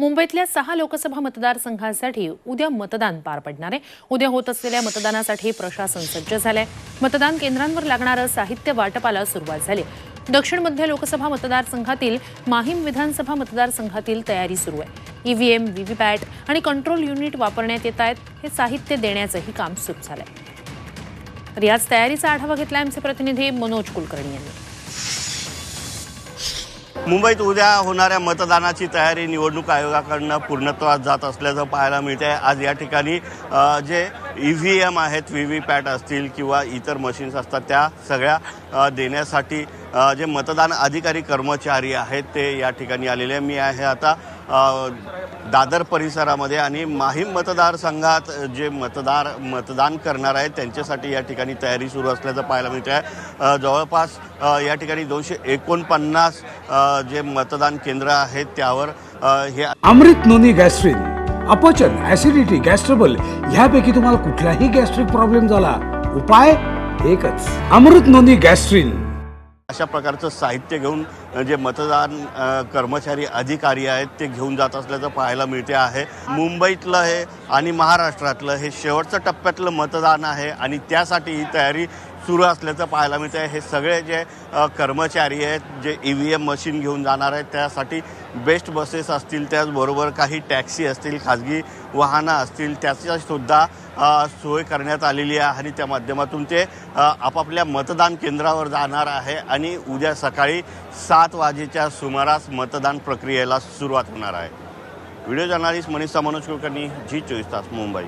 मुंबईतल्या सहा लोकसभा मतदारसंघांसाठी उद्या मतदान पार पडणार आहे. उद्या होत असलेल्या मतदानासाठी प्रशासन सज्ज झालंय. मतदान केंद्रांवर लागणारं साहित्य वाटपाला सुरुवात झाली. दक्षिण मध्य लोकसभा मतदारसंघातील माहीम विधानसभा मतदारसंघातील तयारी सुरू आहे. ईव्हीएम व्हीव्हीपॅट आणि कंट्रोल युनिट वापरण्यात येत आहेत. हे साहित्य देण्याचंही काम सुरू झालंय. तर याच तयारीचा आढावा घेतला आमचे प्रतिनिधी मनोज कुलकर्णी यांनी. मुंबईत उद्या होणाऱ्या मतदानाची तयारी निवडणूक आयोगाकडनं पूर्णत्वात जात असल्याचं पाहायला मिळते आज या ठिकाणी जे ई व्ही एम आहेत व्ही व्ही पॅट असतील किंवा इतर मशीन्स असतात त्या सगळ्या देण्यासाठी जे मतदान अधिकारी कर्मचारी आहेत ते या ठिकाणी आलेले आहे. मी आहे आता दादर परिसरामध्ये आणि माहीम मतदारसंघात जे मतदार मतदान करणार आहेत त्यांच्यासाठी या ठिकाणी तयारी सुरू असल्याचं पाहायला मिळतं आहे जवळपास या ठिकाणी दोनशे एकोणपन्नास जे मतदान केंद्र आहेत त्यावर हे अमृत नोनी गॅस्ट्रिन अपचन ऍसिडिटी गॅस्ट्रबल ह्यापैकी तुम्हाला कुठलाही गॅस्ट्रिक प्रॉब्लेम झाला उपाय एकच. Amrit noni gastrin. अशा प्रकारचं साहित्य घेऊन जे मतदान कर्मचारी अधिकारी आहेत ते घेऊन जात असल्याचं पाहायला मिळते आहे. मुंबईतलं हे आणि महाराष्ट्रातलं हे शेवटचं टप्प्यातलं मतदान आहे आणि त्यासाठी ही तयारी सुरू असल्याचं पाहायला मिळतं आहे हे सगळे जे कर्मचारी आहेत जे ई व्ही एम मशीन घेऊन जाणार आहेत त्यासाठी बेस्ट बसेस असतील त्याचबरोबर काही टॅक्सी असतील खाजगी वाहनं असतील त्याच्यासुद्धा सोय करण्यात आलेली आहे आणि त्या माध्यमातून ते आपापल्या मतदान केंद्रावर जाणार आहे आणि उद्या सकाळी सात वाजेच्या सुमारास मतदान प्रक्रियेला सुरुवात होणार आहे. व्हिडिओ जर्नालिस्ट मनीषा मनोज कुलकर्णी जी चोवीस तास मुंबई.